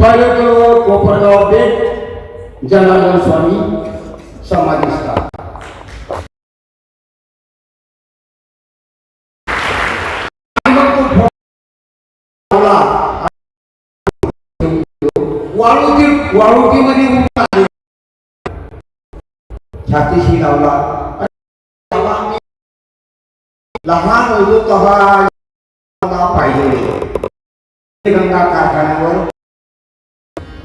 Pilot Kopargaon बेट जनार्दन स्वामी समाधी स्थान वाळूची वाळूकीमध्ये उभा आहे. छातीशी लावला तेव्हा आम्ही लहान होतो तेव्हा मला पाहिले गंगा कारखान्यावर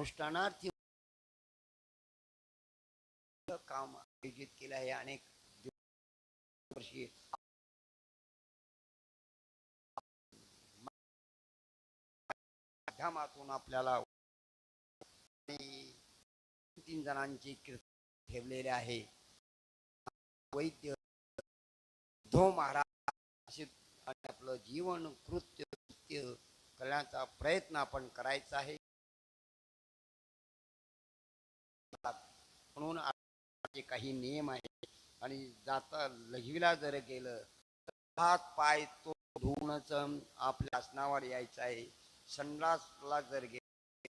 अनुष्ठानार्थी काम आयोजित केलं आहे. अनेक वर्षी माध्यमातून आपल्याला तीन जणांची कीर्तन ठेवलेले आहे. वैद्य धो महाराज आपलं जीवन कृत्य कृत्य करण्याचा प्रयत्न आपण करायचा आहे म्हणून आपले काही नियम आहेत आणि जाता लघवीला जर गेलं तर हात पाय तो धुवणच आपल्या आसनावर यायचं आहे. संडासला जर गेलं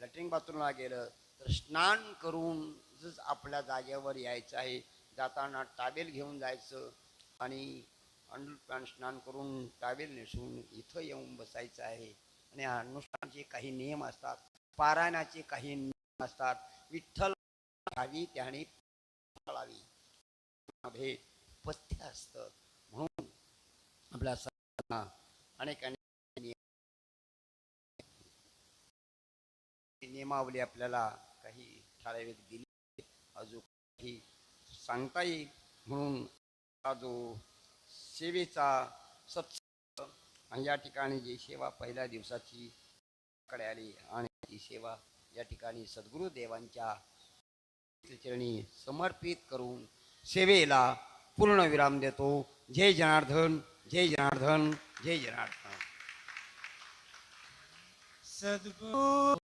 लॅट्रिन बाथरूमला गेलं तर स्नान करून आपल्या जागेवर यायचं आहे. जाताना टावेल घेऊन जायचं आणि अंडरपॅन्ट स्नान करून टावेल नेसून इथं येऊन बसायचं आहे. आणि अनुष्ठानाचे काही नियम असतात पारायणाचे काही नियम असतात विठ्ठल घ्यावी त्याने पाळावी. भेट पथ्य असतं. म्हणून आपल्या सर्वांना अनेक नियमावली आपल्याला काही ठराविक दिली. अजून काही सांगता येईल. म्हणून हा जो सेवेचा सत्संग आणि या ठिकाणी जी सेवा पहिल्या दिवसाची कडे आली आणि ती सेवा या ठिकाणी सद्गुरुदेवांच्या चरणी समर्पित करून सेवेला पूर्ण विराम देतो। जय जनार्दन जय जनार्दन जय जनार्दन। सद्गुरु